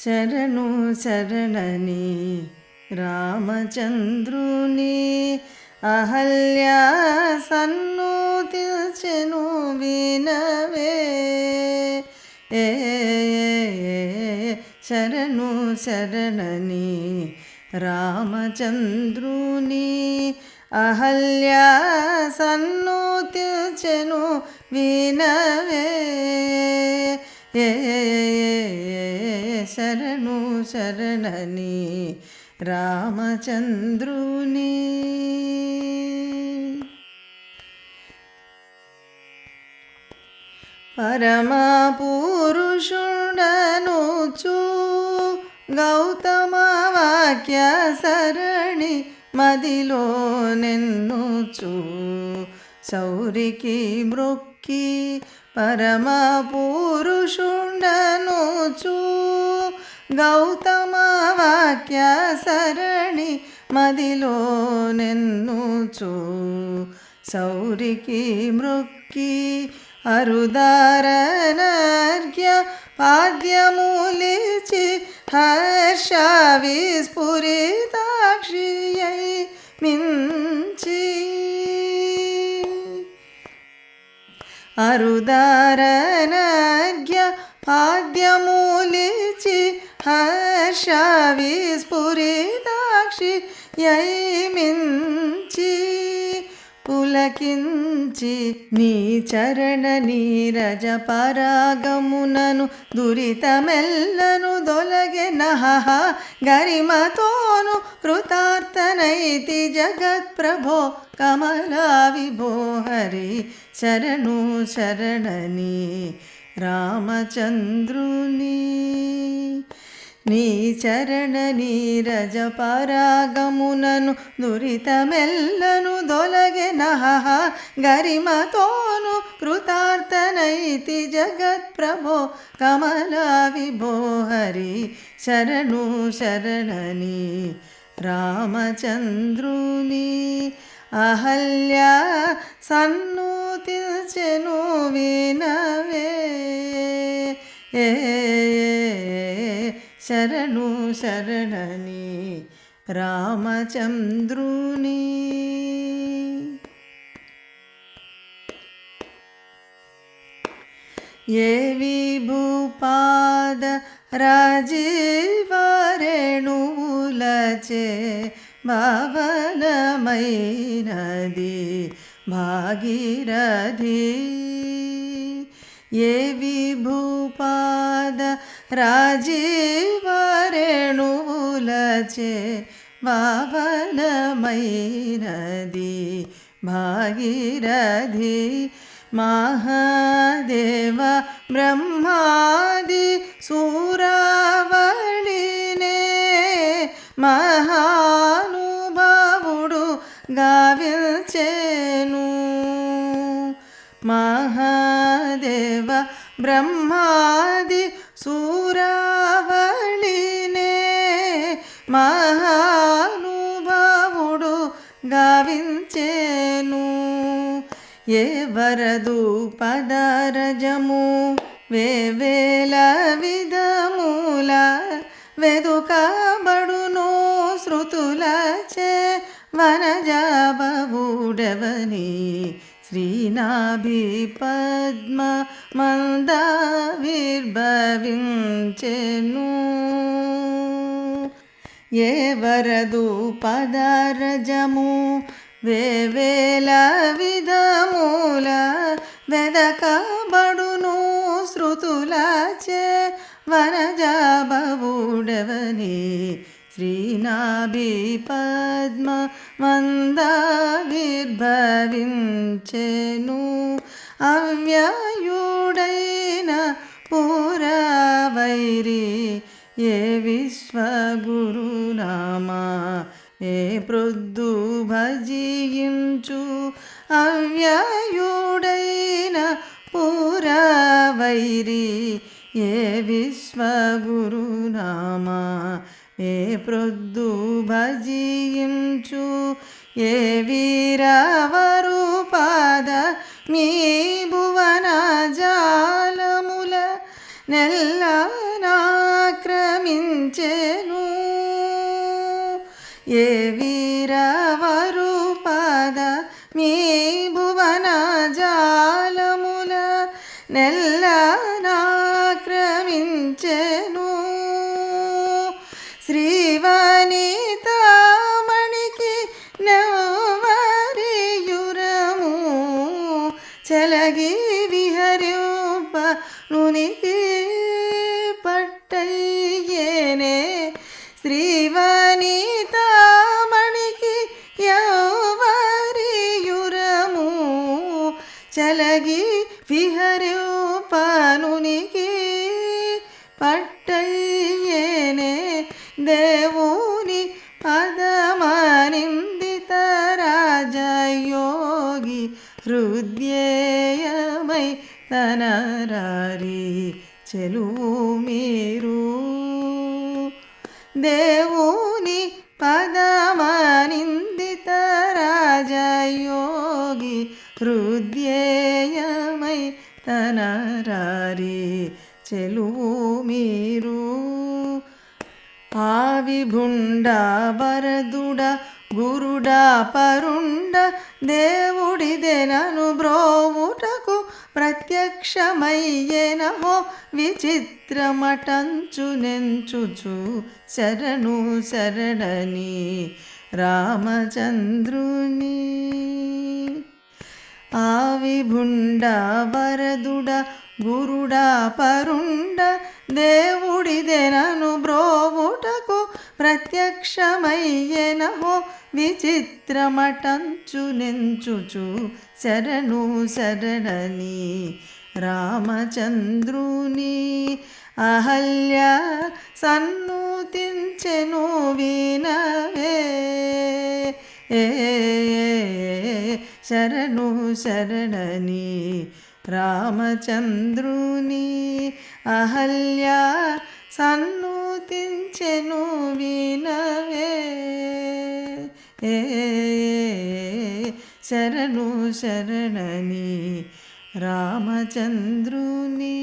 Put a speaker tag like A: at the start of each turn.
A: శరణు శరణని రామచంద్రుని అహల్యా సన్నుతిచెను వినవే ఏ శరణు శరణని రామచంద్రుని అహల్యా సన్నుతిచెను వినవే ఏ శరణు శరణని రామచంద్రుని. పరమా పురుషుడనుచు గౌతమ వాక్య సరణి మదిలో నెన్నుచు సౌరికి మృక్కి పరమ పురుషుండనుచు గౌతమ వాక్య సరణి మదిలో నెన్నుచు సౌరికి మృక్కి అరుదారనర్ఘ్య పాద్యములిచి హర్ష విస్ఫురితాక్షియై మించి. അരുദാരനജ്ഞ പാദ്യമൂലിച്ചി ഹർഷവിസ്ഫുരിതാക്ഷി യൈമിഞ്ചി పులకించి నీ చరణ నీరజ పరాగమునను దురితమెల్లను దొలగె నహ గరిమతోను కృతార్థనైతి జగత్ప్రభో కమలా విభో హరి శరణు శరణని రామచంద్రుని. నీ చరణ నీరజ పరాగమునను దురితమెల్లను దొలగే నహ గరిమతోను కృతార్థనైతి జగత్ప్రభో కమలా విభో హరి శరణు శరణని రామచంద్రుని అహల్యా సన్నుతిచెను వినవే ఏ శరణు శరణని రామచంద్రుని. ఏ విభూపాద రాజీవరేణువులచే భవనమైనది భాగీరథి. ఏ విభూపాద రాజీవరేణువులచే భావనమైనది భాగీరథి మహాదేవ బ్రహ్మాది సూరావళినే మహానుభావుడు గావిల్చేను మహాదేవ బ్రహ్మాది సూరావళినే మహానుభావుడు గావించేను. ఏ వరదు పదరజము వేవేల విధముల వెదుకబడును శృతులచే వనజాబవుడవని శ్రీనాభి పద్మ మందవిర్భవించెను ఏ వరదు పదారజము వేవేల విధముల వెదకబడును. శృతులచే వనజాబవుడవని శ్రీనాభి మందవిర్భవించెను అవ్యయుడైన పూరవైరి ఏ విశ్వగురునామా ఏ ప్రొద్దు భజించు. అవ్యయుడైన పూరవైరి ఏ విశ్వగురునామా ఏ ప్రొద్దు భజించు. ఏ వీరవరు పాద మీ భువన జాలముల నెల్లనాక్రమించెను ఏ వీరవరు పాద మీ భువన జాలముల నెల్లనాక్రమించెను నునికి పట్టయ్యేనే. శ్రీవనితామణికి యౌవరియురము చలగి విహరింపనునికి పట్టయ్యేనే. దేవుని పదమానిందిత రాజయోగి హృదయమై తనరారి చెలువు మీరు. దేవుని పదమనిందిత రాజయోగి హృదయమై తనరారి చెలువు మీరు. ఆవిభుండ వరదుడ గురుడ పరుండ దేవుడిదెనను బ్రోవుటకు ప్రత్యక్షమయ్యేనహో విచిత్రమటంచు నెంచుచు శరణు శరణని రామచంద్రుని. ఆవిభుండ వరదుడ గురుడ పరుండ దేవుడిదెనను బ్రోవుటకు ప్రత్యక్షమయ్యెనహో విచిత్రమటంచు నెంచుచు శరణు శరణని రామచంద్రుని అహల్య సన్నుతించెను వినవే ఏ శరణు శరణని రామచంద్రుని అహల్య సన్నుతించెను వినవే ఏ శరణు శరణని రామచంద్రుని